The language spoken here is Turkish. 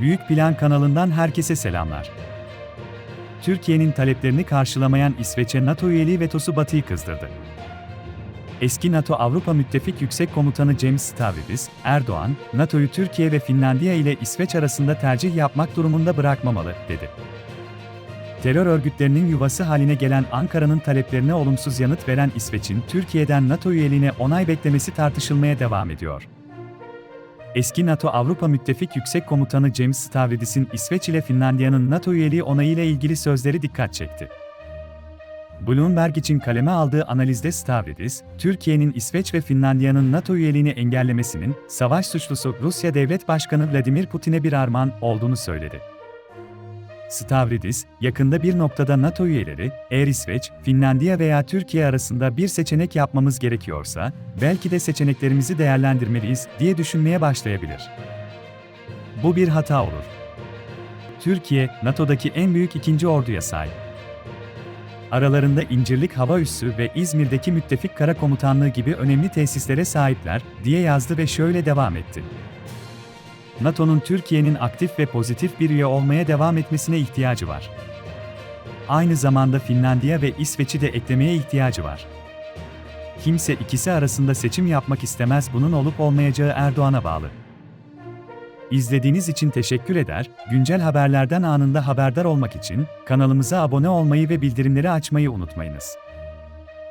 Büyük Plan kanalından herkese selamlar. Türkiye'nin taleplerini karşılamayan İsveç'e NATO üyeliği vetosu Batı'yı kızdırdı. Eski NATO Avrupa Müttefik Yüksek Komutanı James Stavridis, Erdoğan, NATO'yu Türkiye ve Finlandiya ile İsveç arasında tercih yapmak durumunda bırakmamalı, dedi. Terör örgütlerinin yuvası haline gelen Ankara'nın taleplerine olumsuz yanıt veren İsveç'in Türkiye'den NATO üyeliğine onay beklemesi tartışılmaya devam ediyor. Eski NATO Avrupa Müttefik Yüksek Komutanı James Stavridis'in İsveç ile Finlandiya'nın NATO üyeliği onayıyla ilgili sözleri dikkat çekti. Bloomberg için kaleme aldığı analizde Stavridis, Türkiye'nin İsveç ve Finlandiya'nın NATO üyeliğini engellemesinin, savaş suçlusu Rusya Devlet Başkanı Vladimir Putin'e bir armağan olduğunu söyledi. Stavridis, yakında bir noktada NATO üyeleri, eğer İsveç, Finlandiya veya Türkiye arasında bir seçenek yapmamız gerekiyorsa, belki de seçeneklerimizi değerlendirmeliyiz diye düşünmeye başlayabilir. Bu bir hata olur. Türkiye, NATO'daki en büyük ikinci orduya sahip. Aralarında İncirlik Hava Üssü ve İzmir'deki Müttefik Kara Komutanlığı gibi önemli tesislere sahipler, diye yazdı ve şöyle devam etti. NATO'nun Türkiye'nin aktif ve pozitif bir üye olmaya devam etmesine ihtiyacı var. Aynı zamanda Finlandiya ve İsveç'i de eklemeye ihtiyacı var. Kimse ikisi arasında seçim yapmak istemez bunun olup olmayacağı Erdoğan'a bağlı. İzlediğiniz için teşekkür eder, güncel haberlerden anında haberdar olmak için kanalımıza abone olmayı ve bildirimleri açmayı unutmayınız.